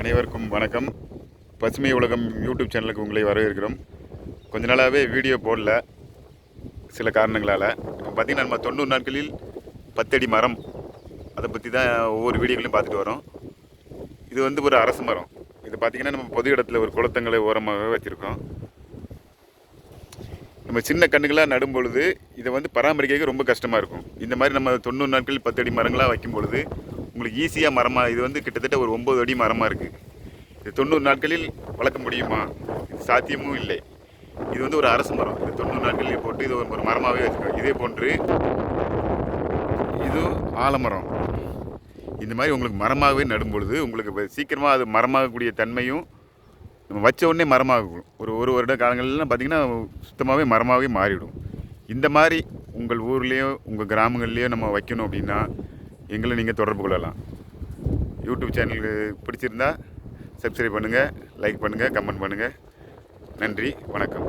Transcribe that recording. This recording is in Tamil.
அனைவருக்கும் வணக்கம். பசுமை உலகம் யூடியூப் சேனலுக்கு உங்களை வரவேற்கிறோம். கொஞ்ச நாளாகவே வீடியோ போடல சில காரணங்களால். பார்த்திங்கன்னா நம்ம தொண்ணூறு நாட்களில் பத்தடி மரம் அதை பற்றி தான் ஒவ்வொரு வீடியோக்களையும் பார்த்துட்டு வரோம். இது வந்து ஒரு அரசு மரம். இது பார்த்திங்கன்னா நம்ம பொது இடத்துல ஒரு குளத்தங்களை ஓரமாக வச்சுருக்கோம். நம்ம சின்ன கண்ணுகளாக நடும் பொழுது இதை வந்து பராமரிக்க ரொம்ப கஷ்டமாக இருக்கும். இந்த மாதிரி நம்ம தொண்ணூறு நாட்கள் பத்து அடி மரங்களாக வைக்கும் பொழுது உங்களுக்கு ஈஸியாக மரமாக இது வந்து கிட்டத்தட்ட ஒரு ஒம்பது அடி மரமாக இருக்குது இது தொண்ணூறு நாட்களில் வளர்க்க முடியுமா? இது சாத்தியமும் இல்லை. இது வந்து ஒரு அரசு மரம். இது தொண்ணூறு நாட்களில் போட்டு இது ஒரு மரமாகவே வச்சுக்கோங்க. இதே போன்று இது ஆலமரம். இந்த மாதிரி உங்களுக்கு மரமாகவே நடும் பொழுது உங்களுக்கு சீக்கிரமாக அது மரமாகக்கூடிய தன்மையும் நம்ம வச்ச உடனே மரமாகும். ஒரு ஒரு வருட காலங்கள்லாம் பார்த்திங்கன்னா சுத்தமாகவே மரமாகவே மாறிவிடும் இந்த மாதிரி உங்கள் ஊர்லேயோ உங்கள் கிராமங்கள்லேயோ நம்ம வைக்கணும் அப்படின்னா எங்களை நீங்கள் தொடர்பு கொள்ளலாம். யூடியூப் சேனலுக்கு பிடிச்சிருந்தா சப்ஸ்கிரைப் பண்ணுங்கள் லைக் பண்ணுங்கள் கமெண்ட் பண்ணுங்கள் நன்றி வணக்கம்.